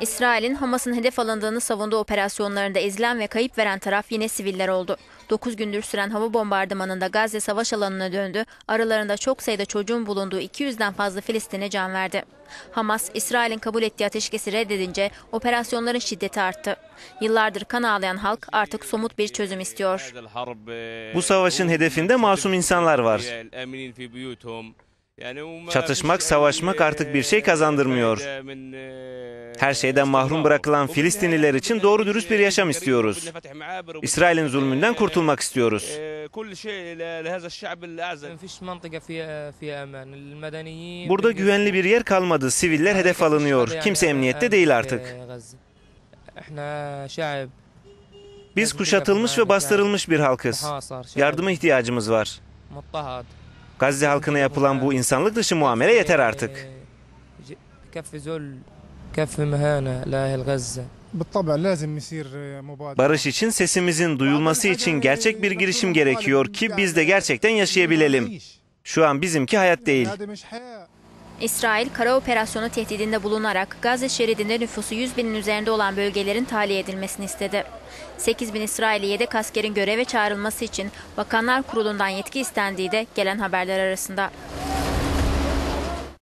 İsrail'in Hamas'ın hedef alındığını savunduğu operasyonlarında ezilen ve kayıp veren taraf yine siviller oldu. 9 gündür süren hava bombardımanında Gazze savaş alanına döndü. Aralarında çok sayıda çocuğun bulunduğu 200'den fazla Filistin'e can verdi. Hamas, İsrail'in kabul ettiği ateşkesi reddedince operasyonların şiddeti arttı. Yıllardır kan ağlayan halk artık somut bir çözüm istiyor. Bu savaşın hedefinde masum insanlar var. Çatışmak, savaşmak artık bir şey kazandırmıyor. Her şeyden mahrum bırakılan Filistinliler için doğru dürüst bir yaşam istiyoruz. İsrail'in zulmünden kurtulmak istiyoruz. Burada güvenli bir yer kalmadı. Siviller hedef alınıyor. Kimse emniyette değil artık. Biz kuşatılmış ve bastırılmış bir halkız. Yardıma ihtiyacımız var. Gazze halkına yapılan bu insanlık dışı muamele yeter artık. Barış için sesimizin duyulması için gerçek bir girişim gerekiyor ki biz de gerçekten yaşayabilelim. Şu an bizimki hayat değil. İsrail, kara operasyonu tehdidinde bulunarak Gazze şeridinde nüfusu 100 binin üzerinde olan bölgelerin tahliye edilmesini istedi. 8 bin İsrail'i yedek askerin göreve çağrılması için Bakanlar Kurulu'ndan yetki istendiği de gelen haberler arasında.